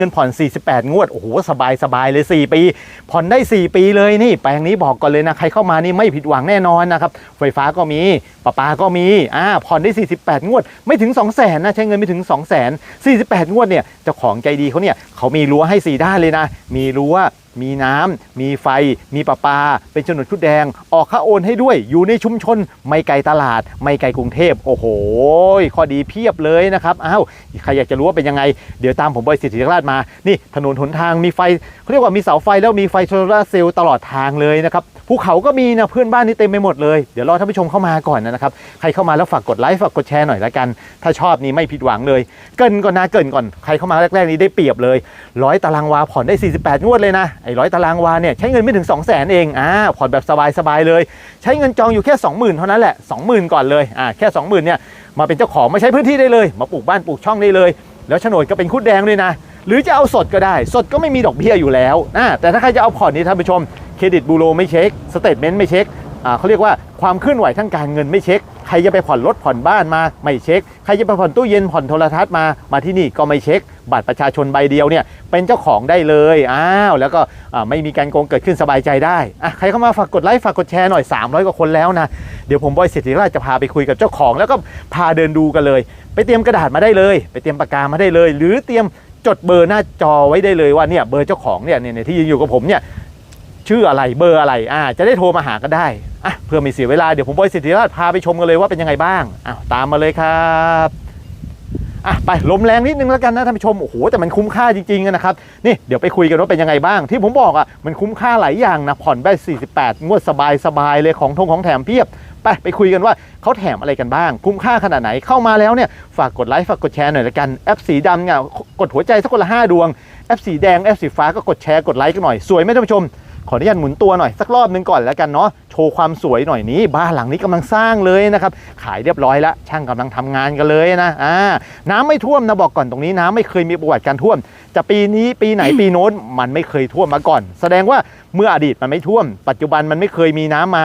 เงินผ่อน 48 งวด โอ้โห สบายสบายเลย 4 ปี ผ่อนได้ 4 ปีเลยนี่ แปลงนี้บอกก่อนเลยนะ ใครเข้ามานี่ไม่ผิดหวังแน่นอนนะครับ ไฟฟ้าก็มีประปาก็มี อ่า ผ่อนได้ 48 งวด ไม่ถึง 2 0 0แสนนะ ใช้เงินไม่ถึง 2 0 0แสน48 งวดเนี่ย เจ้าของใจดีเขาเนี่ย เขามีรั้วให้ 4 ด้านเลยนะ มีรั้ว มีน้ำมีไฟ มีประปา เป็นโฉนดชุดแดง ออกค่าโอนให้ด้วย อยู่ในชุมชน ไม่ไกลตลาด ไม่ไกลกรุงเทพ โอ้โห ข้อดีเพียบเลยนะครับ อ้าว ใครอยากจะรู้ว่าเป็นยังไง เดี๋ยวตามผมบอยสิทธิราชมา นี่ถนนหนทาง มีไฟเขาเรียกว่ามีเสาไฟแล้วมีไฟโซลาร์เซลล์ตลอดทางเลยนะครับ ภูเขาก็มีนะเพื่อนบ้านนี่เต็มไปหมดเลย เดี๋ยวรอท่านผู้ชมเข้ามาก่อนนะครับ ใครเข้ามาแล้วฝากกดไลค์ฝากกดแชร์หน่อยละกัน ถ้าชอบนี่ไม่ผิดหวังเลย เกินก่อนนะเกินก่อน ใครเข้ามาแรกๆนี้ได้เปรียบเลยร้อยตารางวาผ่อนได้ 48 งวดเลยนะ ไอ้ร้อยตารางวาเนี่ยใช้เงินไม่ถึง 2 0 0 0 0 0เอง อ่า ผ่อนแบบสบายๆเลย ใช้เงินจองอยู่แค่ 20,000 เท่านั้นแหละ 20,000 ก่อนเลย อ่า แค่ 20,000 เนี่ย มาเป็นเจ้าของมาใช้พื้นที่ได้เลย มาปลูกบ้านปลูกช่องได้เลย แล้วโฉนดก็เป็นคุดแดงด้วยนะ หรือจะเอาสดก็ได้ สดก็ไม่มีดอกเบี้ยอยู่แล้วนะแต่ถ้าใครจะเอาผ่อนนี่ท่านผู้ชม เครดิตบูโรไม่เช็คสเตทเมนต์ไม่เช็คเขาเรียกว่าความเคลื่อนไหวทางการเงินไม่เช็ค ใครจะไปผ่อนรถผ่อนบ้านมาไม่เช็ค ใครจะไปผ่อนตู้เย็นผ่อนโทรทัศน์มา มาที่นี่ก็ไม่เช็ค บัตรประชาชนใบเดียวเนี่ยเป็นเจ้าของได้เลย อ้าว แล้วก็ไม่มีการโกงเกิดขึ้นสบายใจได้อะใครเข้ามาฝากกดไลค์ฝากกดแชร์หน่อย 300 กว่าคนแล้วนะ เดี๋ยวผมบอยเศรษฐีราชจะพาไปคุยกับเจ้าของ แล้วก็พาเดินดูกันเลย ไปเตรียมกระดาษมาได้เลย ไปเตรียมปากกามาได้เลย หรือเตรียมจดเบอร์หน้าจอไว้ได้เลยว่าเนี่ยเบอร์เจ้าของเนี่ยเนี่ยที่ยืนอยู่กับผมเนี่ย ชื่ออะไรเบอร์อะไรอ่าจะได้โทรมาหากันได้อะเพื่อไม่เสียเวลาเดี๋ยวผมบอยสิทธิราชพาไปชมกันเลยว่าเป็นยังไงบ้างอ้าวตามมาเลยครับอะไปลมแรงนิดนึงแล้วกันนะท่านผู้ชมโอ้โหแต่มันคุ้มค่าจริงๆนะครับนี่เดี๋ยวไปคุยกันว่าเป็นยังไงบ้าง ที่ผมบอกอะมันคุ้มค่าหลายอย่างนะผ่อนได้ 48 งวดสบายสบายๆเลยของทงของแถมเพียบไปไปคุยกันว่าเขาแถมอะไรกันบ้าง คุ้มค่าขนาดไหนเข้ามาแล้วเนี่ยฝากกดไลค์ฝากกดแชร์หน่อยละกันแอปสีดำเนี่ยกดหัวใจสักคนละห้าดวงแอปสีแดงแอปสีฟ้าก็กดแชร์กดไลค์กันหน่อยสวยไหมท่านผู้ชม ขออนุญาตหมุนตัวหน่อยสักรอบหนึงก่อนแล้วกันเนาะโชว์ความสวยหน่อยนี้บ้านหลังนี้กำลังสร้างเลยนะครับขายเรียบร้อยแล้วช่างกำลังทำงานกันเลยนะอ่าน้ำไม่ท่วมนะบอกก่อนตรงนี้น้ำไม่เคยมีประวัติการท่วม จะปีนี้ปีไหนปีโน้นมันไม่เคยท่วมมาก่อน แสดงว่าเมื่ออดีตมันไม่ท่วม ปัจจุบันมันไม่เคยมีน้ำมา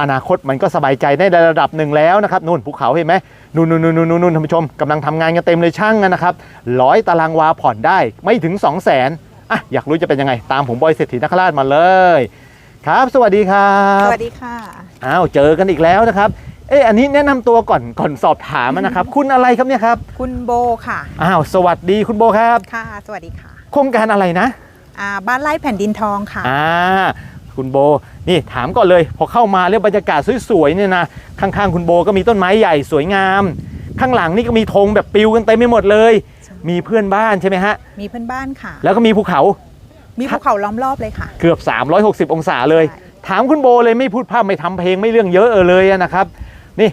อนาคตมันก็สบายใจได้ในระดับหนึ่งแล้วนะครับนู่นภูเขาเห็นไหมนู่นนู่นนู่นนู่นนู่นท่านผู้ชมกำลังทำงานกันเต็มเลยช่างนะครับร้อยตารางวาผ่อนได้ไม่ถึง 2 0 0 0 0น อะอยากรู้จะเป็นยังไง ตามผมบอยเศรษฐีนคราชมาเลย ครับ สวัสดีครัสบวัสดีค่ะ อ้าวเจอกันอีกแล้วนะครับ เอ๊ะอันนี้แนะนำตัวก่อนก่อนสอบถามนะครับ คุณอะไรครับเนี่ยครับคุณโบค่ะ อ้าวสวัสดีคุณโบครับ ค่ะ สวัสดีค่ะโครงการอะไรนะ อ่าบ้านไร่แผ่นดินทองค่ะ อ่าคุณโบนี่ถามก่อนเลย พอเข้ามาเรื่องบรรยากาศสวยๆเนี่ยนะข้างๆคุณโบก็มีต้นไม้ใหญ่สวยงาม ข้างหลังนี่ก็มีธงแบบปลิวกันเต็มไปหมดเลย มีเพื่อนบ้านใช่ไหมฮะ มีเพื่อนบ้านค่ะ แล้วก็มีภูเขา มีภูเขาล้อมรอบเลยค่ะ เกือบ 360 องศาเลยใช่ถามคุณโบเลยไม่พูดภาพไม่ทำเพลงไม่เรื่องเยอะเออเลยอะนะครับ นี่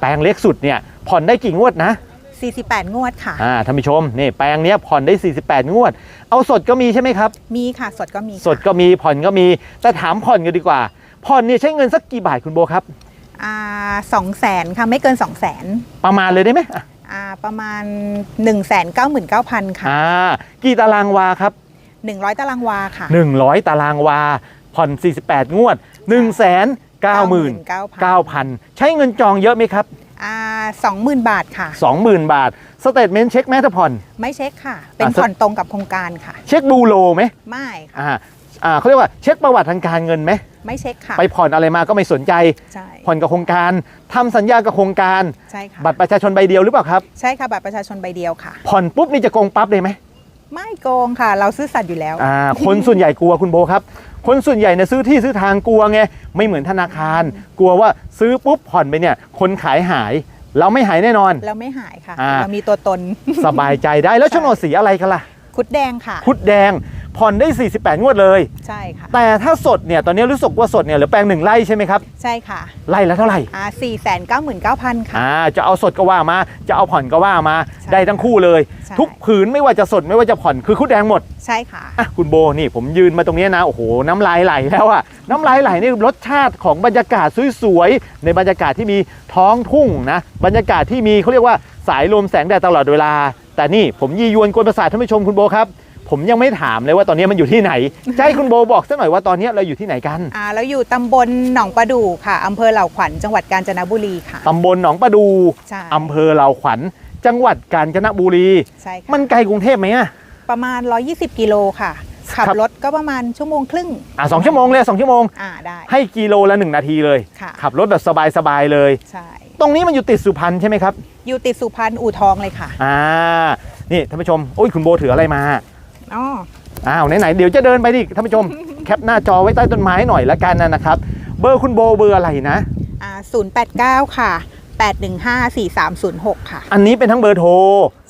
แปลงเล็กสุดเนี่ยผ่อนได้กี่งวดนะ 48 งวดค่ะ อ่าท่านผู้ชมนี่แปลงเนี้ยผ่อนได้ 48 งวด เอาสดก็มีใช่ไหมครับ มีค่ะสดก็มีค่ะสดก็มีผ่อนก็มี แต่ถามผ่อนกันดีกว่า ผ่อนเนี่ยใช้เงินสักกี่บาทคุณโบครับ อ่าสองแสนค่ะไม่เกิน 2 0 0แสนประมาณเลยได้ไหม อะอ่าประมาณ 1 9 9 0 0 0 ค่ะ อ่ากี่ตารางวาครับ 100 ตารางวาค่ะ100 ตารางวา ผ่อน 48 งวด 1 9 9 9 0ใช้เงินจองเยอะไหมครับ อ่า20,000 บาทค่ะ 20,000 บาท สเตทเมนต์เช็คแม้ถ้าผ่อน ไม่เช็คค่ะ เป็นอ่าผ่อนตรงกับโครงการค่ะ เช็คบูโรไหมไม่ค่ะอ่า อ่าเขาเรียกว่าเช็คประวัติทางการเงินไหมไม่เช็คค่ะ ไปผ่อนอะไรมาก็ไม่สนใจ ใช่ ผ่อนกับโครงการทำสัญญากับโครงการ ใช่ค่ะบัตรประชาชนใบเดียวหรือเปล่าครับ ใช่ค่ะ บัตรประชาชนใบเดียวค่ะ ผ่อนปุ๊บนี่จะโกงปั๊บเลยไหมไม่โกงค่ะ เราซื่อสัตย์อยู่แล้ว อ่าคนส่วนใหญ่กลัวคุณโบครับ คนส่วนใหญ่เนี่ยซื้อที่ซื้อทางกลัวไงไม่เหมือนธนาคาร กลัวว่าซื้อปุ๊บผ่อนไปเนี่ย คนขายหาย เราไม่หายแน่นอน เราไม่หายค่ะ อ่า เรามีตัวตน สบายใจได้แล้วโฉนดสีอะไรกันล่ะ คุดแดงค่ะ พุดแดง ผ่อนได้ 48 งวดเลย ใช่ค่ะ แต่ถ้าสดเนี่ยตอนนี้รู้สึกว่าสดเนี่ยเหลือแปลงหนึ่งไร่ใช่ไหมครับ ใช่ค่ะ ไร่ละเท่าไหร่อ่าสี่แสนเก้าหมื่นเก้าพันค่ะ อ่าจะเอาสดก็ว่ามา จะเอาผ่อนก็ว่ามาใช่ได้ทั้งคู่เลย ใช่ ทุกผืนไม่ว่าจะสดไม่ว่าจะผ่อนคือคุดแดงหมดใช่ค่ะ อะคุณโบนี่ผมยืนมาตรงเนี้ยนะโอ้โหน้ำลายไหลแล้วอะน้ำลายไหลนี่รสชาติของบรรยากาศสวยๆในบรรยากาศที่มีท้องทุ่งนะบรรยากาศที่มีเขาเรียกว่าสายลมแสงแดดตลอดเวลา แต่นี่ผมยียวนกวนประสาทท่านผู้ชมคุณโบครับ ผมยังไม่ถามเลยว่าตอนนี้มันอยู่ที่ไหนจะให้คุณโบบอกสักหน่อยว่าตอนนี้เราอยู่ที่ไหนกันอ่าเราอยู่ตำบลหนองประดู่ค่ะอำเภอเหล่าขวัญจังหวัดกาญจนบุรีค่ะตำบลหนองประดูใช่อำเภอเหล่าขวัญจังหวัดกาญจนบุรี ใช่ค่ะมันไกลกรุงเทพไหมอะประมาณ 120 กิโลค่ะขับครับรถก็ประมาณชั่วโมงครึ่งอะสองชั่วโมงเลยสองชั่วโมงอ่าได้ให้กิโลละหนึ่งนาทีเลย ค่ะ ขับรถแบบสบายๆเลยใช่ ตรงนี้มันอยู่ติดสุพรรณใช่ไหมครับ อยู่ติดสุพรรณอู่ทองเลยค่ะ อ่า นี่ท่านผู้ชม โอ้ยคุณโบถืออะไรมา อ๋ออ้าวไหนๆเดี๋ยวจะเดินไปดิท่านผู้ชม แคปหน้าจอไว้ใต้ต้นไม้หน่อยละกันนะครับ เบอร์คุณโบเบอร์อะไรนะอ่า089ค่ะ815 4306ค่ะ อันนี้เป็นทั้งเบอร์โทร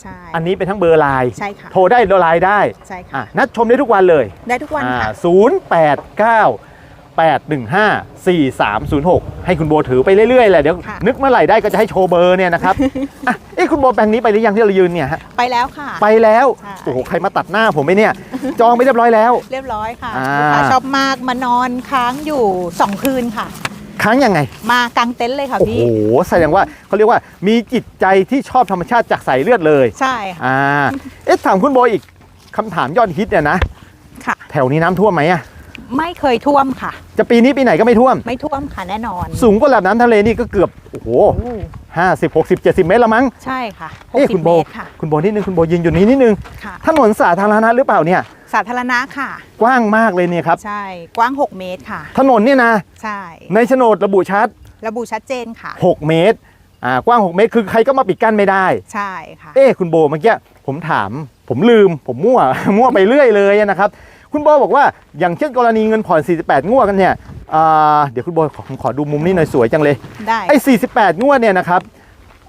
ใช่อันนี้เป็นทั้งเบอร์ไลน์ใช่ค่ะโทรได้ไลน์ได้ใช่ค่ะอะนัดชมได้ทุกวันเลยได้ทุกวันค่ะ ศูนย์แปดเก้า แปดหนึ่งห้าสี่สามศูนย์หกให้คุณโบถือไปเรื่อยๆแหละเดี๋ยวค่ะ นึกเมื่อไหร่ได้ก็จะให้โชว์เบอร์เนี่ยนะครับ อะเอ้คุณโบแปลงนี้ไปหรือยังที่เรายืนเนี่ยฮะไปแล้วค่ะ ไปแล้วใช่ โอ้โหใครมาตัดหน้าผมไหมเนี่ย จองไปเรียบร้อยแล้ว เรียบร้อยค่ะอ่า ลูกค้าชอบมากมานอนค้างอยู่ 2 คืนค่ะครั้งยังไง มากางเต็นท์เลยค่ะโอ้โหพี่ แสดงว่าเขาเรียกว่ามีจิตใจที่ชอบธรรมชาติจากสายเลือดเลย ใช่ค่ะ อ่า เอ๊ะถามคุณโบอีกคำถามยอดฮิตเนี่ยนะ ค่ะ แถวนี้น้ำท่วมไหมอะ ไม่เคยท่วมค่ะ จะปีนี้ปีไหนก็ไม่ท่วม ไม่ท่วมค่ะแน่นอน สูงกว่าระดับน้ำทะเลนี่ก็เกือบโอ้โหโอ้ห้าสิบหกสิบเจ็ดสิบเมตรละมั้งใช่ค่ะเอ๊ะคุณ60โบเมตรค่ะคุณโบนิดนึงคุณโบยืนอยู่นี้นิดนึงค่ะถนนสาธารณะหรือเปล่าเนี่ยสาธารณะค่ะ กว้างมากเลยเนี่ยครับใช่กว้าง 6 เมตรค่ะ ถนนเนี่ยนะใช่ในโฉนดระบุชัด ระบุชัดเจนค่ะ 6 เมตรอ่ากว้าง 6 เมตรคือใครก็มาปิดกั้นไม่ได้ใช่ค่ะเอ้คุณโบเมื่อกี้ผมถาม ผมลืมผมมั่วมั่วไปเรื่อยเลยนะครับ คุณโบบอกว่าอย่างเช่นกรณีเงินผ่อน 48 งวดกันเนี่ยอ่าเดี๋ยวคุณโบขอผมขอดูมุมนี้หน่อยสวยจังเลย ได้ไอ้48 งวดเนี่ยนะครับ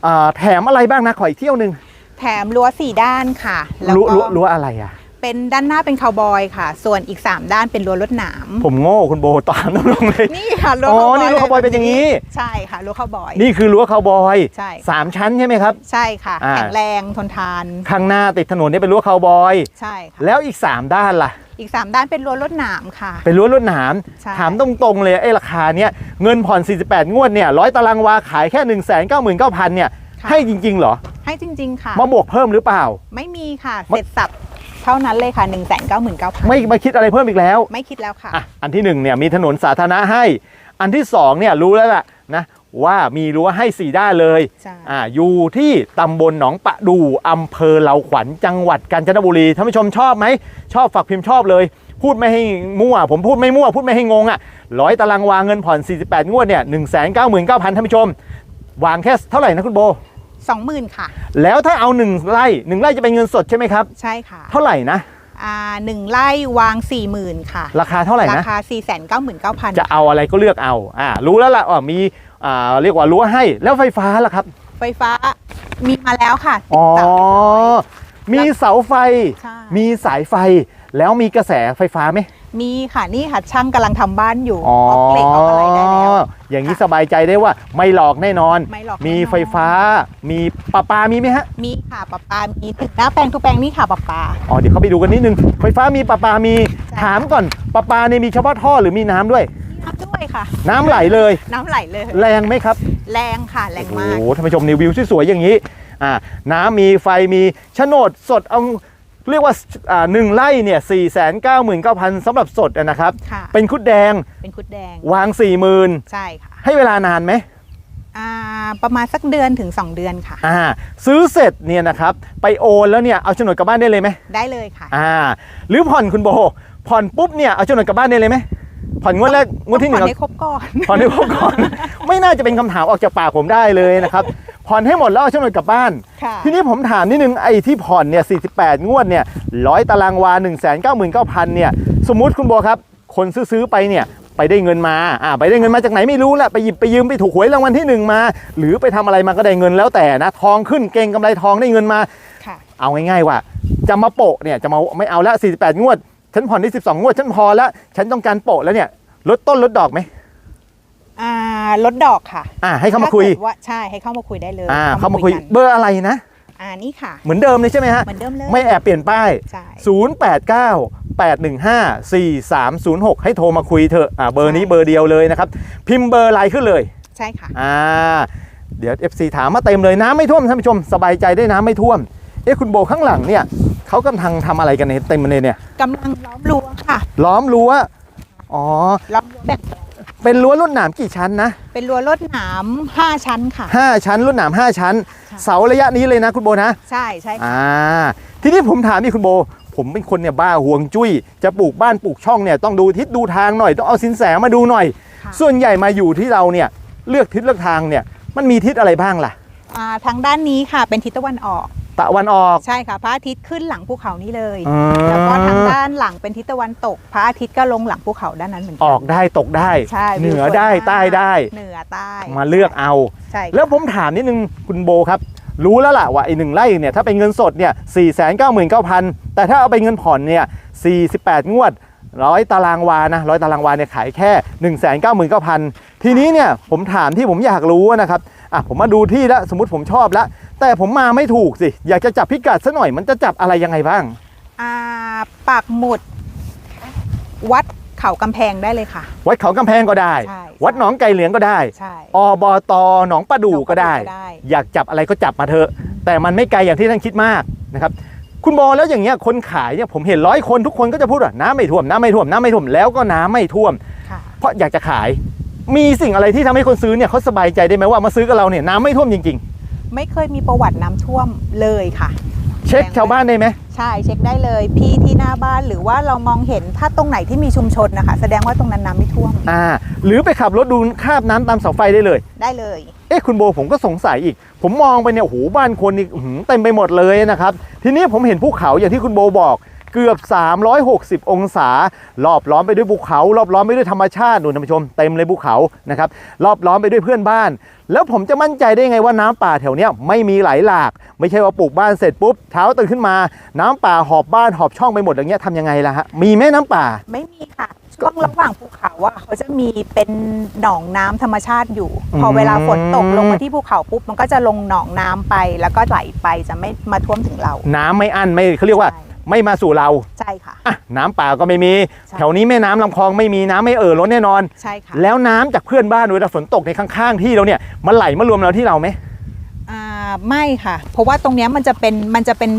อ่าแถมอะไรบ้างนะขออีกเที่ยวหนึ่งแถมรั้วสี่ด้านค่ะแล้วรั้วก็รั้วรั้วอะไรอะ เป็นด้านหน้าเป็นคาวบอยค่ะ ส่วนอีก 3 ด้านเป็นรั้วรถหนาม ผมโง่คุณโบตามน้ำลงเลยนี่ค่ะรั้วอ๋อคาวบอยนี่รั้วคาวบอยเป็นอย่างนี้ ใช่ค่ะรั้วคาวบอย นี่คือรั้วคาวบอยใช่ สามชั้นใช่ไหมครับ ใช่ค่ะ อ่า แข็งแรงทนทาน ข้างหน้าติดถนนนี่เป็นรั้วคาวบอย ใช่ค่ะ แล้วอีก 3 ด้านล่ะ อีก 3 ด้านเป็นรั้วรถหนามค่ะ เป็นรั้วลวดหนามใช่ ถามตรงๆเลยไอ้ราคาเนี้ยเงินผ่อน 48 งวดเนี่ยร้อยตารางวาขายแค่ 1 9 9 9 0 0เนี่ยค่ะให้จริง ๆ เหรอ ให้จริง ๆ ค่ะ มาบวกเพิ่มหรือเปล่า ไม่มีค่ะไม่เสร็จสับเท่านั้นเลยค่ะ 1 9 9 9 0 0ไม่มาคิดอะไรเพิ่มอีกแล้ว ไม่คิดแล้วค่ะ อะ อันที่1เนี่ยมีถนนสาธารณะให้ อันที่2เนี่ยรู้แล้วล่ะนะ ว่ามีรั้วให้4ด้านเลยใช่อ่าอยู่ที่ตำบลหนองปะดูอำเภอเหลาขวัญจังหวัดกาญจนบุรีท่านผู้ชมชอบไหม ชอบฝากพิมพ์ชอบเลย พูดไม่ให้มั่ว ผมพูดไม่มั่ว พูดไม่ให้งงอะร้อยตารางวาเงินผ่อน 48 งวดเนี่ย1 9 9 9 0 0 0ท่านผู้ชม วางแค่เท่าไหร่นะคุณโบ20,000ค่ะ แล้วถ้าเอา1ไร่1ไร่จะเป็นเงินสดใช่ไหมครับ ใช่ค่ะเท่าไหร่นะ อ่าหนึ่งไร่วาง40,000ค่ะ ราคาเท่าไหร่รานะ คา499,000จะเอาอะไรก็เลือกเอาอ่ารู้แล้วล่ะว่ามี อ่าเรียกว่ารั้วให้แล้วไฟฟ้าล่ะครับ ไฟฟ้ามีมาแล้วค่ะอ๋อติดต่อเรียบร้อยมีเสาไฟ ใช่ มีสายไฟ แล้วมีกระแสไฟฟ้าไหมมีค่ะนี่ค่ะช่างกำลังทำบ้านอยู่อ๋อออกเหล็กออกอะไรได้แล้ว อย่างนี้ค่ะสบายใจได้ว่าไม่หลอกแน่นอน ไม่หลอกมีแน่นอน ไฟฟ้า มีประปามีไหมฮะ มีค่ะปะปามีถึงหน้าแปลงทุกแปลงนี่ค่ะปะปา อ๋อ เดี๋ยวเขาไปดูกันนิดนึง ไฟฟ้ามีประปามีใช่ถามก่อนประปาเนี่ยมีเฉพาะท่อหรือมีน้ำด้วยน้ำด้วย ค่ะ น้ำไหลเลย น้ำไหลเลย แรงไหมครับ แรงค่ะแรงโอ้มากโหท่านผู้ชมนี่วิวสวยๆอย่างนี้อ่าน้ำมีไฟมีโฉนดสดเอาเรียกว่าอ่าหนึ่งไร่เนี่ยสี่แสนเก้าหมื่นเก้าพันสำหรับสดอะนะครับ ค่ะ เป็นคุดแดงเป็นคุดแดง วางสี่หมื่นใช่ค่ะให้เวลานานไหมอ่าประมาณสักเดือนถึง 2 เดือนค่ะ อ่าซื้อเสร็จเนี่ยนะครับไปโอนแล้วเนี่ยเอาโฉนดกลับบ้านได้เลยไหมได้เลยค่ะ อ่าหรือผ่อนคุณโบผ่อนปุ๊บเนี่ยเอาโฉนดกลับบ้านได้เลยไหม ผ่อนงวดแรกงวดที่หนึ่งผ่อนเอาให้ครบก่อนผ่อนให้ผมก่อน ไม่น่าจะเป็นคำถามออกจากปากผมได้เลยนะครับผ่อนให้หมดแล้วเอาโฉนดกลับบ้านค่ะทีนี้ผมถามนิดนึงไอ้ที่ผ่อนเนี่ย 48 งวดเนี่ยร้อยตารางวา 1 9 9 9 0 0 เนี่ย สมมุติคุณโบครับ คนซื้อๆไปเนี่ยไปได้เงินมา อ่า ไปได้เงินมาจากไหนไม่รู้แหละ ไปหยิบไปยืมไปถูกหวยรางวัลที่หนึ่งมา หรือไปทำอะไรมาก็ได้เงินแล้วแต่นะ ทองขึ้นเก่งกำไรทองได้เงินมาค่ะเอาง่ายๆว่า จะมาโปะเนี่ยจะมาไม่เอาละ48 งวด ฉันผ่อนได้12งวดฉันพอละฉันต้องการโปะแล้วเนี่ยลดต้นลดดอกไหมอ่าลดดอกค่ะอ่าให้เข้ามาคุยถ้กิดว่าใช่ให้เข้ามาคุยได้เลยอ่าเข้ามาคุยกันเบอร์อะไรนะอ่านี่ค่ะ เหมือนเดิมเลยใช่ไหมฮะเหมือนเดิมเลยไม่แอบเปลี่ยนป้าย ใช่ 089 815 4306 ให้โทรมาคุยเถอะอ่าเบอร์นี้เบอร์เดียวเลยนะครับ พิมพ์เบอร์ไลน์ขึ้นเลยใช่ค่ะ อ่าเดี๋ยว FC ถามมาเต็มเลยน้ำไม่ท่วมท่านผู้ชมสบายใจได้น้ำไม่ท่วมเอ๊ะคุณโบข้างหลังเนี่ย เขากำลังทำอะไรกันเนี่ยเต็มเลยเนี่ยกำลังล้อมรั้วค่ะ ล้อมรั้วอ๋อ ล้อมรั้วแบบเป็นรั้วลวดหนามกี่ชั้นนะ เป็นรั้วรถหนาม5ชั้นค่ะ5ชั้นลวดหนาม5ชั้นค่ะเสาระยะนี้เลยนะคุณโบนะ ใช่ใช่ค่ะอ่า ทีนี้ผมถามนี่คุณโบผผมเป็นคนเนี่ยบ้าห่วงจุ้ย จะปลูกบ้านปลูกช่องเนี่ยต้องดูทิศดูทางหน่อยต้องเอาสินแสมาดูหน่อยค่ะส่วนใหญ่มาอยู่ที่เราเนี่ยเลือกทิศเลือกทางเนี่ยมันมีทิศอะไรบ้างล่ะ อ่าทางด้านนี้ค่ะเป็นทิศตะวันออก ตะวันออก ใช่ค่ะ พระอาทิตย์ขึ้นหลังภูเขานี้เลย อ่า แล้วก็ทางด้านหลังเป็นทิศตะวันตก พระอาทิตย์ก็ลงหลังภูเขาด้านนั้นเหมือนกัออกได้ตกได้ ใช่เหนือวิวสวยได้มากใต้ได้ เหนือใต้มาเลือกเอา ใช่ค่ะแล้วผมถามนิดนึงคุณโบครับ รู้แล้วล่ะว่าไอ้หนึ่งไร่เนี่ยถ้าเป็นเงินสดเนี่ยสี่แสนเก้าหมื่นเก้าพันแต่ถ้าเอาไปเงินผ่อนเนี่ยสี่สิบแปดงวดร้อยตารางวานะร้อยตารางวาเนี่ยขายแค่หนึ่งแสนเก้าหมื่นเก้าพันทีนี้เนี่ยผมถามที่ผมอยากรู้นะครับอะผมมาดูที่แล้วสมมติผมชอบแล้ว แต่ผมมาไม่ถูกสิ อยากจะจับพิกัดซะหน่อยมันจะจับอะไรยังไงบ้าง อ่าปักหมุด วัดเขากำแพงได้เลยค่ะ วัดเขากำแพงก็ได้ ใช่ วัดหนองไก่เหลืองก็ได้ ใช่ อบตหนองประดูก็ได้ หนองประดู่ก็ได้ อยากจับอะไรก็จับมาเถอะ แต่มันไม่ไกลอย่างที่ท่านคิดมากนะครับ คุณบอแล้วอย่างเงี้ยคนขายเนี่ยผมเห็นร้อยคนทุกคนก็จะพูดว่าน้ำไม่ท่วมน้ำไม่ท่วมน้ำไม่ท่วมแล้วก็น้ำไม่ท่วม ค่ะ เพราะอยากจะขาย มีสิ่งอะไรที่ทำให้คนซื้อเนี่ยเขาสบายใจได้ไหมว่ามาซื้อกับเราเนี่ยน้ำไม่ท่วมจริง ไม่เคยมีประวัติน้ำท่วมเลยค่ะๆเช็คชาวบ้านได้ไหมใช่เช็คได้เลย พี่ที่หน้าบ้านหรือว่าเรามองเห็นถ้าตรงไหนที่มีชุมชนนะคะ แสดงว่าตรงนั้นน้ำไม่ท่วมอ่า หรือไปขับรถดูคราบน้ำตามเสาไฟได้เลย ได้เลย เอ๊ะคุณโบผมก็สงสัยอีก ผมมองไปเนี่ยโอ้โหบ้านคนนี่อื้อหือเต็มไปหมดเลยนะครับ ทีนี้ผมเห็นภูเขาอย่างที่คุณโบบอก เกือบ 360 องศา รอบล้อมไปด้วยภูเขา รอบล้อมไปด้วยธรรมชาติดูท่านผู้ชมเต็มเลยภูเขานะครับรอบล้อมไปด้วยเพื่อนบ้าน แล้วผมจะมั่นใจได้ไงว่าน้ำป่าแถวเนี้ยไม่มีไหลหลาก ไม่ใช่ว่าปลูกบ้านเสร็จปุ๊บเช้าตื่นขึ้นมา น้ำป่าหอบบ้านหอบช่องไปหมดอย่างเงี้ยทำยังไงล่ะฮะมีไหมน้ำป่าไม่มีค่ะช่วงระหว่างภูเขาอะเขาจะมีเป็นหนองน้ำธรรมชาติอยู่อืมพอเวลาฝนตกลงมาที่ภูเขาปุ๊บมันก็จะลงหนองน้ำไปแล้วก็ไหลไปจะไม่มาท่วมถึงเรา น้ำไม่อั้นไม่เขาเรียกว่าใช่ ไม่มาสู่เราใช่ค่ะ อะน้ำป่าก็ไม่มี ใช่ แถวนี้แม่น้ำลำคลองไม่มีน้ำไม่เอ่อล้นแน่นอน ใช่ค่ะแล้วน้ำจากเพื่อนบ้านเวลาฝนตกในข้างๆที่เราเนี่ยมันไหลมารวมเราที่เราไหม อ่าไม่ค่ะ เพราะว่าตรงเนี้ยมันจะเป็นมันจะเป็น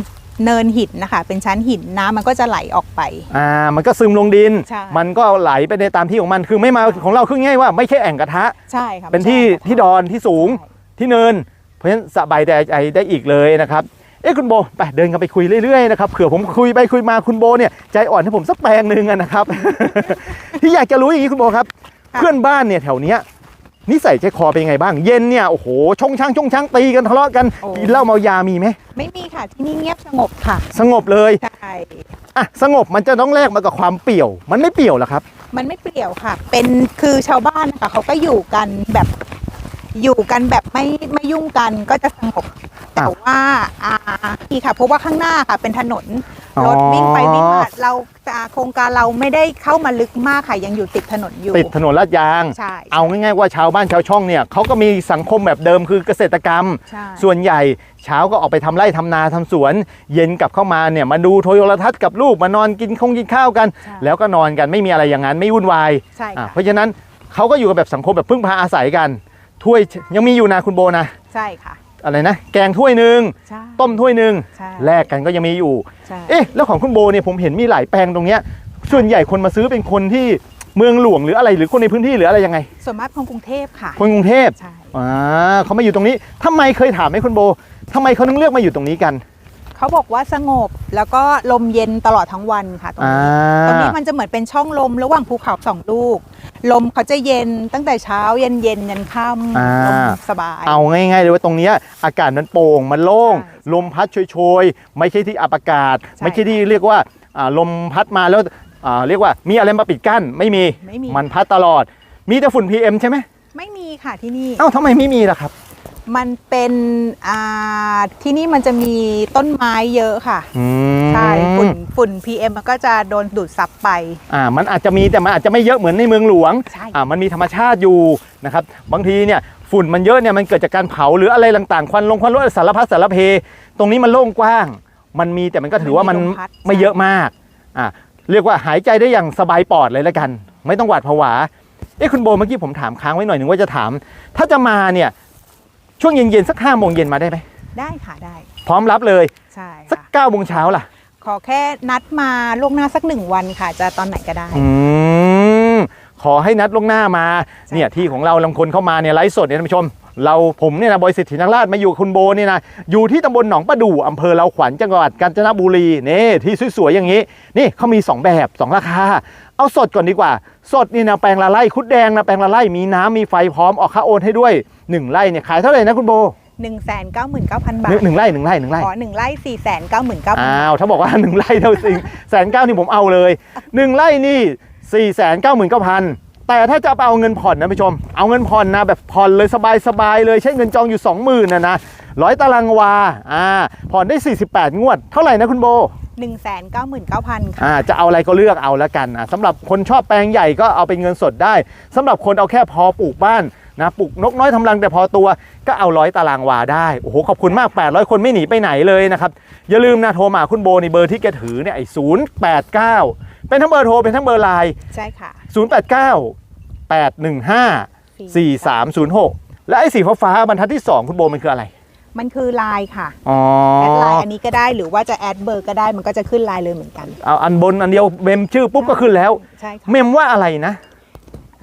เนินหินนะคะ เป็นชั้นหินน้ำมันก็จะไหลออกไป อ่ามันก็ซึมลงดิน ใช่มันก็ไหลไปในตามที่ของมัน คือไม่มาของเราคือง่ายว่าไม่ใช่แอ่งกระทะ ใช่ค่ะเป็นที่ไม่ใช่ที่ดอนที่สูงใช่ ที่เนิน เพราะฉะนั้นสบายใจได้อีกเลยนะครับ เอ้คุณโบไปเดินกันไปคุยเรื่อยๆนะครับเผื่อผมคุยไปคุยมาคุณโบเนี่ยใจอ่อนให้ผมสักแปลงหนึ่งอะนะครับ ที่อยากจะรู้อย่างนี้คุณโบครับค่ะเพื่อนบ้านเนี่ยแถวเนี้ยนิสัยใจคอเป็นยังไงบ้าง เย็นเนี่ยโอ้โหชงช่างชงช่างตีกันทะเลาะกันกินเหล้าเมายามีไหมไม่มีค่ะ ที่นี่เงียบสงบค่ะสงบเลยใช่อะสงบมันจะต้องแลกมากับความเปี่ยว มันไม่เปี่ยวหรอครับ มันไม่เปลี่ยวค่ะ เป็นคือชาวบ้านค่ะเขาก็อยู่กันแบบ อยู่กันแบบไม่ไม่ยุ่งกันก็จะสงบแต่ว่าอ่านี่ค่ะเพราะว่าข้างหน้าค่ะเป็นถนนอ๋อรถวิ่งไปวิ่งมาเราอ่าโครงการเราไม่ได้เข้ามาลึกมากค่ะยังอยู่ติดถนนอยู่ ติดถนนลาดยางใช่เอาง่ายๆว่าชาวบ้านชาวช่องเนี่ยเขาก็มีสังคมแบบเดิมคือเกษตรกรรมใช่ส่วนใหญ่เช้าก็ออกไปทำไร่ทำนาทำสวน เย็นกลับเข้ามาเนี่ยมาดูโทรทัศน์กับลูกมานอนกินคงกินข้าวกันใช่แล้วก็นอนกันไม่มีอะไรอย่างนั้นไม่วุ่นวายใช่อะค่ะเพราะฉะนั้นเขาก็อยู่กันแบบสังคมแบบพึ่งพาอาศัยกัน ถ้วยยังมีอยู่นะคุณโบนะ ใช่ค่ะ อะไรนะ แกงถ้วยหนึ่งใช่ ต้มถ้วยหนึ่งใช่ แลกกันก็ยังมีอยู่ ใช่ เอ๊ะแล้วของคุณโบเนี่ยผมเห็นมีหลายแปลงตรงเนี้ยส่วนใหญ่คนมาซื้อเป็นคนที่เมืองหลวงหรืออะไรหรือคนในพื้นที่หรืออะไรยังไง ส่วนมากคนกรุงเทพค่ะ คนกรุงเทพใช่ อ่าเขามาอยู่ตรงนี้ทำไมเคยถามไหมคุณโบทำไมเขาถึงเลือกมาอยู่ตรงนี้กัน เขาบอกว่าสงบแล้วก็ลมเย็นตลอดทั้งวันค่ะตรงอ่า นี้ตรงนี้มันจะเหมือนเป็นช่องลมระหว่างภูเขาสองลูก ลมเขาจะเย็นตั้งแต่เช้าเย็นเย็นยันค่อ่าำลมสบาย เอาง่ายๆเลยว่าตรงเนี้ยอากาศมันโปร่งมันโล่ง ใช่ลมพัดโชยๆ ไม่ใช่ที่อับอากาศ ใช่ไม่ใช่ที่เรียกว่าอ่าลมพัดมาแล้วอ่าเรียกว่ามีอะไรมาปิดกั้นไม่มีไม่มีมันพัดตลอด มีแต่ฝุ่น PM ใช่ไหมไม่มีค่ะที่นี่ เอ้าทำไมไม่มีล่ะครับ มันเป็นอ่าที่นี่มันจะมีต้นไม้เยอะค่ะอืมใช่ฝุ่นฝุ่น PM มันก็จะโดนดูดซับไป อ่ามันอาจจะมีแต่มันอาจจะไม่เยอะเหมือนในเมืองหลวง ใช่ อ่ามันมีธรรมชาติอยู่นะครับบางทีเนี่ยฝุ่นมันเยอะเนี่ยมันเกิดจากการเผาหรืออะไรต่างๆควันลงควันรถสารพัดสารเพ ตรงนี้มันโล่งกว้าง มันมีแต่มันก็ถือว่ามันมันมีลมพัด ไม่เยอะมากอ่าเรียกว่าหายใจได้อย่างสบายปอดเลยแล้วกัน ไม่ต้องหวาดผวาเอ้คุณโบเมื่อกี้ผมถามค้างไว้หน่อยหนึ่งว่าจะถาม ถ้าจะมาเนี่ย ช่วงเย็นๆสักห้าโมงเย็นมาได้ไหมได้ค่ะได้ พร้อมรับเลย ใช่สักค่ะ เก้าโมงเช้าล่ะ ขอแค่นัดมาล่วงหน้าสักหนึ่งวันค่ะ จะตอนไหนก็ได้ อืมขอให้นัดล่วงหน้ามาใช่เนี่ยที่ของเราลำคนเข้ามาเนี่ยไลฟ์สดเนี่ยท่านผู้ชม เราผมเนี่ยนะบอยสิทธินักราชมาอยู่กับคุณโบเนี่ยนะอยู่ที่ตำบลหนองประดู่อำเภอเราขวัญจังหวัดกาญจนบุรีนี่ที่สวยๆอย่างนี้ นี่เขามี 2 แบบ 2 ราคา เอาสดก่อนดีกว่า สดนี่นะแปลงละไร่คุดแดงนะแปลงละไร่มีน้ำมีไฟพร้อมออกค่าโอนให้ด้วย 1ไร่เนี่ยขายเท่าไหร่นะคุณโบ1 9 9 9 0 0 0 บาทหนึ่งหนึ่งไร่หนึ่งไร่หนึ่งไร่อ๋อหนึ่งไร่4 9 9 9 0 0 0อ้าวถ้าบอกว่า1ไร่เท่าสิแสนเก้านี่ผมเอาเลย1ไร่นี่4ี่แสนเก้าหมื่นเก้าพัน แต่ถ้าจะเอาเงินผ่อนนะผู้ชม เอาเงินผ่อนนะแบบผ่อนเลยสบายๆเลยใช้เงินจองอยู่ 20,000นะนะร้อยตารางวาอ่าผ่อนได้ 48 งวด เท่าไหร่นะคุณโบ1 9 9 9 0 0 0 ค่ะ อ่าจะเอาอะไรก็เลือกเอาแล้วกันอะสำหรับคนชอบแปลงใหญ่ก็เอาเป็นเงินสดได้สำหรับคนเอาแค่พอปลูกบ้านนะปลูกนกน้อยทำรังแต่พอตัวก็เอาร้อยตารางวาได้โอ้โหขอบคุณมาก 800 คนไม่หนีไปไหนเลยนะครับอย่าลืมนะโทรมาคุณโบในเบอร์ที่แกถือเนี่ยไอ้ศูนย์แปดเก้าเป็นทั้งเบอร์โทรเป็นทั้งเบอร์ไลน์ ใช่ค่ะศู นย์แปดเก้าแปดหนึ่งห้าสี่สามศูนย์หกและไอ้สีฟ้าๆบรรทัดที่สองคุณโบมันคืออะไร มันคือไลน์ค่ะอ๋อแอดไลน์อันนี้ก็ได้หรือว่าจะแอดเบอร์ก็ได้มันก็จะขึ้นไลน์เลยเหมือนกันเอาอันบนอันเดียวเมมชื่อปุ๊บก็ขึ้นแล้ว ใช่ค่ะเมมว่าอะไรนะ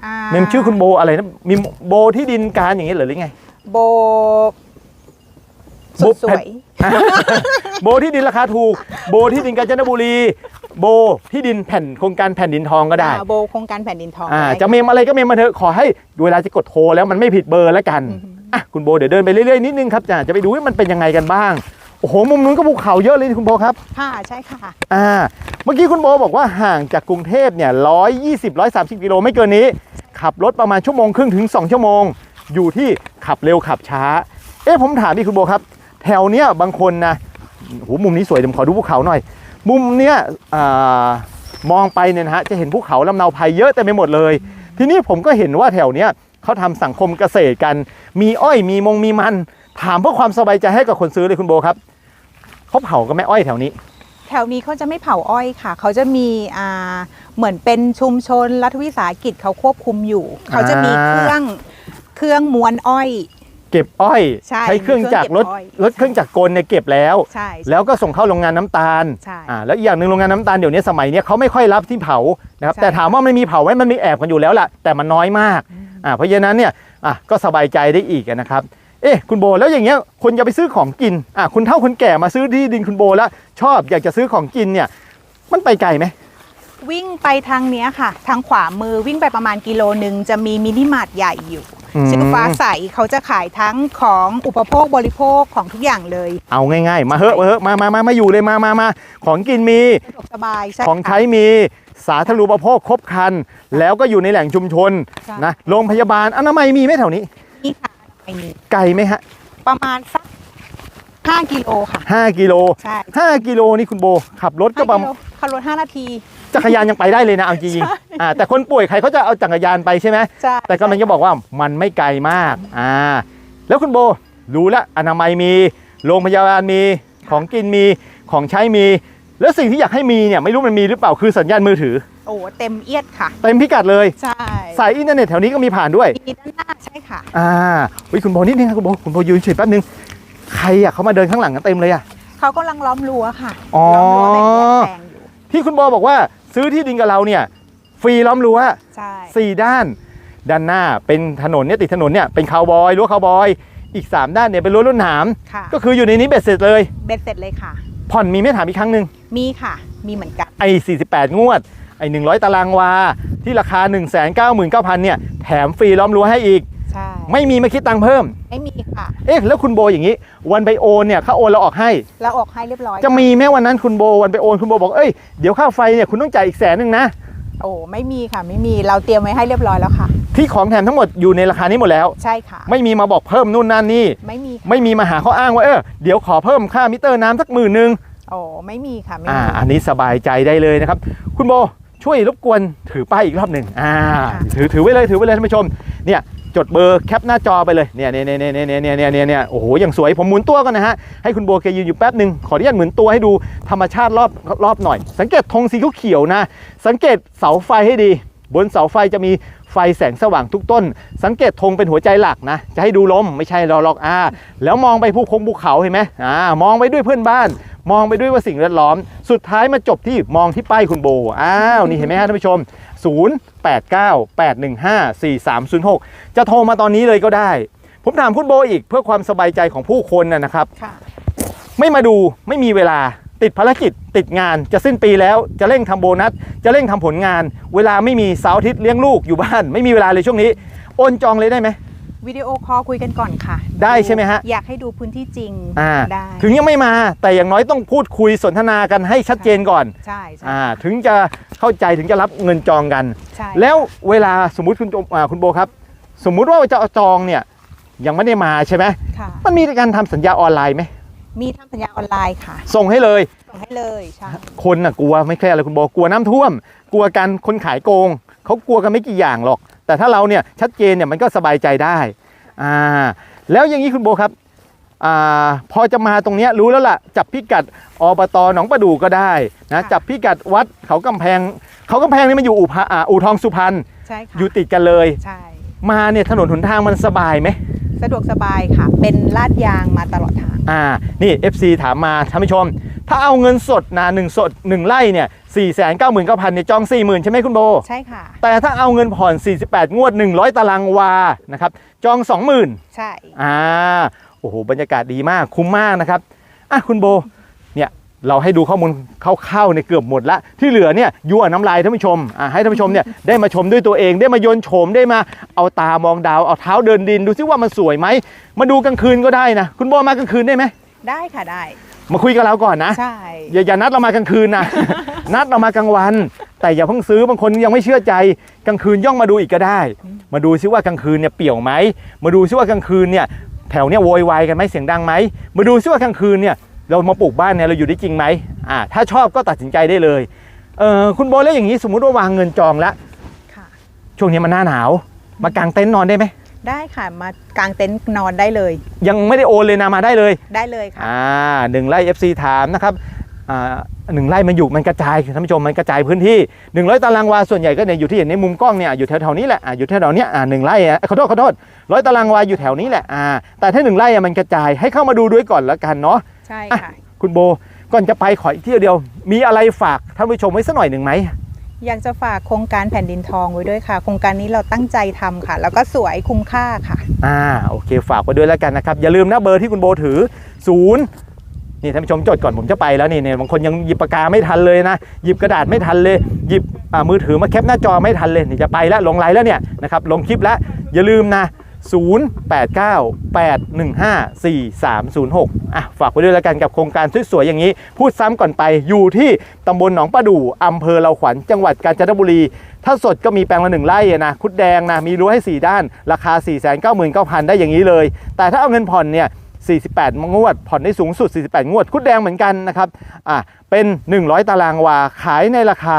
อ่าเมมชื่อคุณโบอะไรนะมีโบที่ดินการอย่างเงี้ยเหรอหรือไง โบโบสุดสแผ่วนยโบที่ดินราคาถูก โบที่ดินกาญจนบุรี โบที่ดินแผ่นโครงการแผ่นดินทองก็ได้อ่าโบโครงการแผ่นดินทองอ่าได้จะเมมอะไรก็เมมมาเถอะขอให้เวลาจะกดโทรแล้วมันไม่ผิดเบอร์แล้วกันอือฮึอะคุณโบเดี๋ยวเดินไปเรื่อยๆนิดนึงครับจะจะไปดูว่ามันเป็นยังไงกันบ้างโอ้โหมุมนู้นก็ภูเขาเยอะเลยคุณโบครับค่ะใช่ค่ะ อ่าเมื่อกี้คุณโบบอกว่าห่างจากกรุงเทพเนี่ยร้อยยี่สิบร้อยสามสิบกิโลไม่เกินนี้ ขับรถประมาณชั่วโมงครึ่งถึง2ชั่วโมง อยู่ที่ขับเร็วขับช้า เอ๊ะผมถามพี่คุณโบครับ แถวเนี้ยบางคนนะโหมุมนี้สวยเดี๋ยวผมขอดูภูเขาหน่อย มุมเนี้ยมองไปเนี่ยนะฮะจะเห็นภูเขาลำเนาไพรเยอะเต็มไปหมดเลย ทีนี้ผมก็เห็นว่าแถวเนี้ยเขาทำสังคมเกษตรกัน มีอ้อยมีมงมีมัน ถามเพื่อความสบายใจให้กับคนซื้อเลยคุณโบครับเขาเผากันไหมอ้อยแถวนี้ แถวนี้เขาจะไม่เผาอ้อยค่ะ เขาจะมีอ่าเหมือนเป็นชุมชนรัฐวิสาหกิจเขาควบคุมอยู่ เขาจะมีเครื่องเครื่องม้วนอ้อย ก็บอ้อยใช่เครื่องจักรรถเครื่องเก็บอ้อยรถเครื่องจักรกลเนี่ยเก็บแล้ว ใช่แล้วก็ส่งเข้าโรงงานน้ำตาลใช่อ่าแล้วอีกอย่างหนึ่งโรงงานน้ำตาลเดี๋ยวนี้สมัยเนี้ยเขาไม่ค่อยรับที่เผานะครับใช่ แต่ถามว่ามันมีเผาไหมมันมีแอบกันอยู่แล้วล่ะแต่มันน้อยมากอ่าเพราะฉะนั้นเนี่ยอะก็สบายใจได้อีกนะครับเอ๊ะคุณโบแล้วอย่างเงี้ยคนจะไปซื้อของกินอะคุณเท่าคนแก่มาซื้อที่ดินคุณโบแล้วชอบอยากจะซื้อของกินเนี่ยมันไปไกลไหม วิ่งไปทางเนี้ยค่ะ ทางขวามือวิ่งไปประมาณกิโลหนึ่งจะมีมินิมาร์ทใหญ่อยู่ชื่อฟ้าใสเขาจะขายทั้งของอุปโภคบริโภคของทุกอย่างเลยเอาง่ายๆ มาเฮ้อะมาเฮ้อะมามามามาอยู่เลยมามามาของกินมี สะดวกสบายใช่ของค่ะ ใช้มีสาธารณูปโภคครบครัน แล้วก็อยู่ในแหล่งชุมชนใช่ นะโรงพยาบาลอนามัยมีไหมแถวนี้ นี่ค่ะไอ้นี่ไกลไหมฮะประมาณสัก5กิโลค่ะ 5กิโล ใช่5 กิโลนี่คุณโบ ขับรถก็5ประมาณกิโลขับรถ5นาที จักรยานยังไปได้เลยนะเอาจริงใช่ๆอ่าแต่คนป่วยใครเขาจะเอาจักรยานไปใช่ไหมใช่แต่กำลังจะบอกว่ามันไม่ไกลมากอ่าแล้วคุณโบรู้แล้วอนามัยมีโรงพยาบาลมีของกินมีของใช้มี แล้วสิ่งที่อยากให้มีเนี่ยไม่รู้มันมีหรือเปล่าคือสัญญาณมือถือ โอ้เต็มเอียดค่ะ เต็มพิกัดเลยใช่สายอินเทอร์เน็ตแถวนี้ก็มีผ่านด้วยมีด้านหน้าใช่ค่ะอ่าวิคุณโบนิดนึงครับคุณโบคุณโบยืนเฉยแป๊บนึงใครอะเขามาเดินข้างหลังกันเต็มเลยอะเขากำลังล้อมรั้วค่ะอ๋อล้อมรั้วแบ่งแยกแปลงอยู่ที่คุณโบบอกว่า ซื้อที่ดินกับเราเนี่ยฟรีล้อมรั้วใช่สี่ด้าน ด้านหน้าเป็นถนนเนี่ยติดถนนเนี่ยเป็นคาวบอยรั้วคาวบอย อีก 3 ด้านเนี่ยเป็นรั้วรวดหนามค่ะก็คืออยู่ในนี้เบ็ดเสร็จเลย เบ็ดเสร็จเลยค่ะ ผ่อนมีไม่ถามอีกครั้งหนึ่งมีค่ะ มีเหมือนกัน ไอ้48 งวด ไอ้ 100 ตารางวา ที่ราคา 1 9 9 0 0 0เนี่ยแถมฟรีล้อมรั้วให้อีก ใช่ไม่มีมาคิดตังค์เพิ่ม ไม่มีค่ะเอ๊ะแล้วคุณโบอย่างนี้ วันไปโอนเนี่ยเขาโอนเราออกให้ เราออกให้เรียบร้อยจะมีแม้วันนั้นคุณโบวันไปโอนคุณโบบอกเอ้ยเดี๋ยวค่าไฟเนี่ยคุณต้องจ่ายอีกแสนหนึ่งนะโอ้ไม่มีค่ะไม่มีเราเตรียมไว้ให้เรียบร้อยแล้วค่ะ ที่ของแถมทั้งหมดอยู่ในราคานี้หมดแล้ว ใช่ค่ะ ไม่มีมาบอกเพิ่มนู่นนั่นนี่ ไม่มีค่ะไม่มีมาหาข้ออ้างว่าเออเดี๋ยวขอเพิ่มค่ามิเตอร์น้ำสักหมื่นหนึ่งโอ้ไม่มีค่ะไม่อ่ามีอันนี้สบายใจได้เลยนะครับ คุณโบช่วยรบกวนถือป้ายอีกรอบหนึ่งอ่าค่ะถือถือไว้เลยถือไว้เลยท่านผู้ชมเนี่ย จดเบอร์แคปหน้าจอไปเลยเนี่ยเนี่ยเนี่ยเนี่ยเนี่ยเนี่ยเนี่ยเนี่ยเนี่ยโอ้โหอย่างสวยผมหมุนตัวก่อนนะฮะให้คุณโบแกยืนอยู่แป๊บหนึ่งขออนุญาตหมุนตัวให้ดูธรรมชาติรอบรอบหน่อย สังเกตธงสีเขียวนะ สังเกตเสาไฟให้ดี บนเสาไฟจะมีไฟแสงสว่างทุกต้น สังเกตธงเป็นหัวใจหลักนะ จะให้ดูลมไม่ใช่รอหรอกอ่าแล้วมองไปภูคงภูเขาเห็นไหมอ่ามองไปด้วยเพื่อนบ้าน มองไปด้วยว่าสิ่งแวดล้อม สุดท้ายมาจบที่มองที่ป้ายคุณโบอ้าวนี่เห็นไหมฮะท่านผู้ชม 0 8 9 8 1 5 4 3 0 6 จะโทรมาตอนนี้เลยก็ได้ผผมถามคุณโบอีกเพื่อความสบายใจของผู้คนนะนะครับค่ะไม่มาดูไม่มีเวลาติดภารกิจติดงานจะสิ้นปีแล้วจะเร่งทำโบนัส จะเร่งทำผลงาน เวลาไม่มีเสาร์อาทิตย์เลี้ยงลูกอยู่บ้าน ไม่มีเวลาเลยช่วงนี้ โอนจองเลยได้ไหม วิดีโอคอลคุยกันก่อนค่ะได้ใช่ไหมฮะ อยากให้ดูพื้นที่จริงอ่าได้ ถึงยังไม่มาแต่อย่างน้อยต้องพูดคุยสนทนากันให้ชัดเจนก่อนใช่ใช่อ่าถึงจะเข้าใจถึงจะรับเงินจองกัน ใช่แล้วเวลาสมมุติคุณโจอ่าคุณโบครับ สมมุติว่าจะเอาจองเนี่ยยังไม่ได้มาใช่ไหมค่ะ มันมีการทำสัญญาออนไลน์ไหมมีทำสัญญาออนไลน์ค่ะส่งให้เลย ส่งให้เลยใช่คนน่ะกลัวไม่แค่อะไรคุณโบกลัวน้ำท่วม กลัวการคนขายโกงเขากลัวกันไม่กี่อย่างหรอก แต่ถ้าเราเนี่ยชัดเจนเนี่ยมันก็สบายใจได้อ่าแล้วอย่างนี้คุณโบครับอ่าพอจะมาตรงเนี้ยรู้แล้วล่ะ จับพิกัดอบตหนองประดูก็ได้นะจับพิกัดวัดเขากำแพง เขากำแพงนี่มันอยู่อู่พะอ่าอู่ทองสุพรรณใช่ค่ะอยู่ติดกันเลยใช่มาเนี่ยถนนหนทางมันสบายไหมสะดวกสบายค่ะ เป็นลาดยางมาตลอดทางอ่านี่ FC ถามมาท่านผู้ชม ถ้าเอาเงินสดนะหนึ่งสดหนึ่งไร่เนี่ยสี่แสนเก้าหมื่นเก้าพันเนี่ยจองสี่หมื่นใช่ไหมคุณโบ ใช่ค่ะ แต่ถ้าเอาเงินผ่อน 48 งวด 100 ตารางวานะครับจอง 20,000 ใช่ อ่าโอ้โหบรรยากาศดีมากคุ้มมากนะครับอะคุณโบเนี่ยเราให้ดูข้อมูลคร่าวๆในยเกือบหมดละที่เหลือเนี่ยยั่วน้ำลายท่านผู้ชมอ่าให้ท่านผู้ชมเนี่ยได้มาชมด้วยตัวเองได้มาโยนโฉมได้มาเอาตามองดาวเอาเท้าเดินดิน ดูซิว่ามันสวยไหมมาดูกลางคืนก็ได้นะคุณโบมากลางคืนได้ไหมได้ค่ะได้ มาคุยกับเราก่อนนะ ใช่ อย่าอย่านัดเรามากลางคืนนะ นัดเรามากลางวัน แต่อย่าเพิ่งซื้อบางคนยังไม่เชื่อใจกลางคืนย่องมาดูอีกก็ได้ มาดูซิว่ากลางคืนเนี่ยเปี่ยวไหมมาดูซิว่ากลางคืนเนี่ยแถวเนี่ยโวยวายกันไหมเสียงดังไหมมาดูซิว่ากลางคืนเนี่ยเรามาปลูกบ้านเนี่ยเราอยู่ได้จริงไหมอ่าถ้าชอบก็ตัดสินใจได้เลยเออคุณโบแล้วอย่างนี้สมมุติว่าวางเงินจองแล้วค่ะช่ช่วงนี้มันหน้าหนาว มากางเต็นท์นอนได้ไหม ได้ค่ะมากางเต็นท์นอนได้เลย ยังไม่ได้โอนเลยนะมาได้เลยได้เลยค่ะ อ่าหนึ่งไร่ FC ถามนะครับอ่าหนึ่งไร่มันอยู่มันกระจายท่านผู้ชมมันกระจายพื้นที่ 100 ตารางวาส่วนใหญ่ก็เนี่ยอยู่ที่เห็นในมุมกล้องเนี่ยอยู่แถวๆนี้แหละอ่าอยู่แถวๆเนี้ยอ่าหนึ่งไร่อะขอโทษขอโทษร้อยตารางวาอยู่แถวนี้แหละอ่าแต่ถ้าหนึ่งไร่อะมันกระจายให้เข้ามาดูด้วยก่อนแล้วกันเนาะใช่ค่ะ คุณโบก่อนจะไปขออีกเที่ยวเดียว มีอะไรฝากท่านผู้ชมไว้สักหน่อยหนึ่งไหม อยากจะฝากโครงการแผ่นดินทองไว้ด้วยค่ะ โครงการนี้เราตั้งใจทำค่ะ แล้วก็สวยคุ้มค่าค่ะอ่าโอเค ฝากไว้ด้วยแล้วกันนะครับ อย่าลืมนะเบอร์ที่คุณโบถือศูนย์นี่ท่านผู้ชมจดก่อนผมจะไปแล้วนี่เนี่ยบางคนยังหยิบปากกาไม่ทันเลยนะ หยิบกระดาษไม่ทันเลย หยิบอ่ามือถือมาแคปหน้าจอไม่ทันเลยนี่จะไปแล้วลงไลน์แล้วเนี่ยนะครับลงคลิปแล้วอย่าลืมนะ 0898154306 อะฝากไว้ด้วยแล้วกันกับโครงการสวยๆอย่างนี้ พูดซ้ำก่อนไปอยู่ที่ตำบลหนองประดู่อำเภอเราขวัญจังหวัดกาญจนบุรี ถ้าสดก็มีแปลงละหนึ่งไร่นะคุดแดงนะมีรั้วให้ 4 ด้าน ราคา 4 9 9 0 0 0 ได้อย่างนี้เลย แต่ถ้าเอาเงินผ่อนเนี่ย48 งวด ผ่อนได้สูงสุด 48 งวด คุดแดงเหมือนกันนะครับ อะเป็น 100 ตารางวา ขายในราคา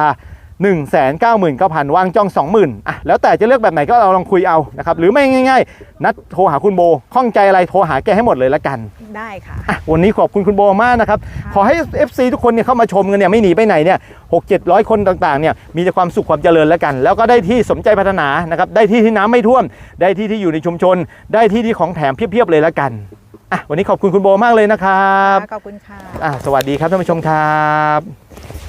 199,000วางจอง 20,000อะแล้วแต่จะเลือกแบบไหนก็เราลองคุยเอานะครับหรือไม่ง่าย ๆ นัดโทรหาคุณโบข้องใจอะไรโทรหาแกให้หมดเลยละกันได้ค่ะ อะวันนี้ขอบคุณคุณโบมากนะครับขอให้ FC ทุกคนเนี่ยเข้ามาชมกันเนี่ยไม่หนีไปไหนเนี่ยหกเจ็ดร้อยคนต่างๆเนี่ยมีแต่ความสุขความเจริญแล้วกัน แล้วก็ได้ที่สมใจพัฒนานะครับได้ที่ที่น้ำไม่ท่วม ได้ที่ที่อยู่ในชุมชน ได้ที่ที่ของแถมเพียบๆเลยแล้วกันอะวันนี้ขอบคุณคุณโบมากเลยนะครับขอบคุณค่ะอะสวัสดีครับท่านผู้ชมครับ